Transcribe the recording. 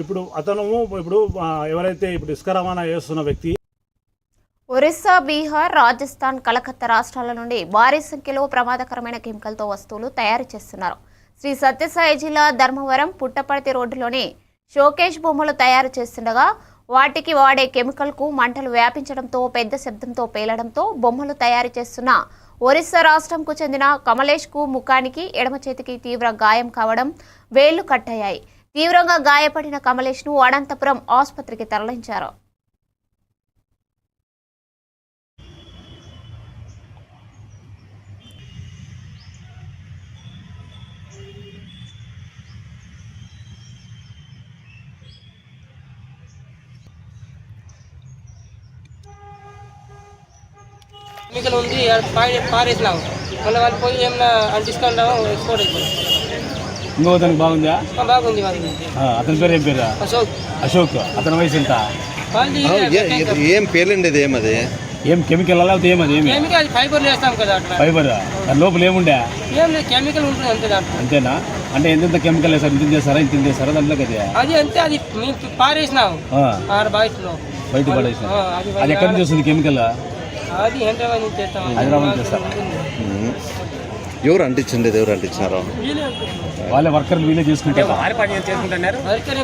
ఇప్పుడు అతను ఇప్పుడు ఎవరైతే ఇప్పుడు ఇసుక రవాణా చేస్తున్న వ్యక్తి ఒరిస్సా బీహార్ రాజస్థాన్ కలకత్తా రాష్ట్రాల నుండి భారీ సంఖ్యలో ప్రమాదకరమైన కెమికల్తో వస్తువులు తయారు చేస్తున్నారు. శ్రీ సత్యసాయి జిల్లా ధర్మవరం పుట్టపర్తి రోడ్డులోని షోకేష్ బొమ్మలు తయారు చేస్తుండగా వాటికి వాడే కెమికల్కు మంటలు వ్యాపించడంతో పెద్ద శబ్దంతో పేలడంతో బొమ్మలు తయారు చేస్తున్న ఒరిస్సా రాష్ట్రంకు చెందిన కమలేష్కు ముఖానికి ఎడమ చేతికి తీవ్ర గాయం కావడం వేళ్ళు కట్టయ్యాయి. తీవ్రంగా గాయపడిన కమలేష్ను అనంతపురం ఆసుపత్రికి తరలించారు. కెమికల్ ఉంది పారే మళ్ళీ వాళ్ళు పోయి ఏమన్నా అంటిస్తాను ఎక్స్పోర్ట్ అయిపోయింది. ఇంకో అతనికి బాగుందా? అతని పేరు ఏం పేరు? అశోక్. అశోక్. అతని వయసు ఎంత? ఏ- పేర్లండి ఏమది? ఏం కెమికల్ అలా ఏం అది ఏమి? కెమికల్ ఫైబర్ వేస్తాం కదా ఫైబర్? దాని లోపల ఏముండే? ఏం లేదు కెమికల్ ఉంటుంది అంతే దాంట్లో. అంతేనా? అంటే ఎంతెంత కెమికల్ వేస్తారు? ఇంత చేస్తారా? ఇంత చేస్తారా? దాంట్లోకి అది? అది అంతే అది ఆ, ఆరు బయటలో. బయట పడేసిన. అది అది ఎక్కడి నుంచి వస్తుంది కెమికల్? అది హైదరాబాద్ నుంచి చేస్తాం హైదరాబాద్ నుంచి. ఎవరు అంటించండి ఎవరు అంటించినారో. వాళ్ళే వర్కర్లు వీళ్ళే చేసుకుంటారు. వర్కర్